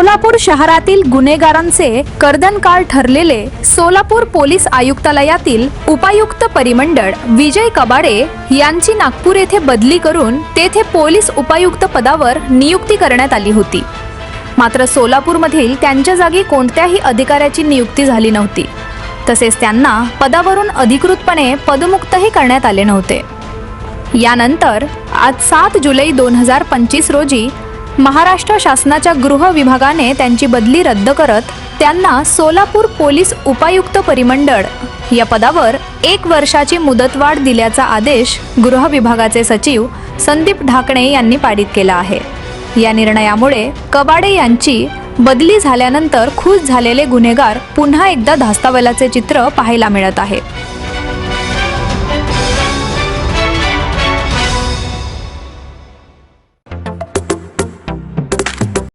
सोलापूर शहरातील गुन्हेगारांचे कर्दनकाळ ठरलेले सोलापूर पोलीस आयुक्तालयातील उपायुक्त परिमंडळ विजय कबाडे यांची नागपूर येथे बदली करून तेथे पोलीस उपायुक्त पदावर नियुक्ती करण्यात आली होती. मात्र सोलापूरमधील त्यांच्या जागी कोणत्याही अधिकाऱ्याची नियुक्ती झाली नव्हती. तसेच त्यांना पदावरून अधिकृतपणे पदमुक्तही करण्यात आले नव्हते. यानंतर आज सात जुलै दोन हजार पंचवीस रोजी महाराष्ट्र शासनाच्या गृह विभागाने त्यांची बदली रद्द करत त्यांना सोलापूर पोलीस उपायुक्त परिमंडळ या पदावर एक वर्षाची मुदतवाढ दिल्याचा आदेश गृह विभागाचे सचिव संदीप ढाकणे यांनी पारित केला आहे. या निर्णयामुळे कबाडे यांची बदली झाल्यानंतर खुश झालेले गुन्हेगार पुन्हा एकदा धास्तावलाचे चित्र पाहायला मिळत आहे.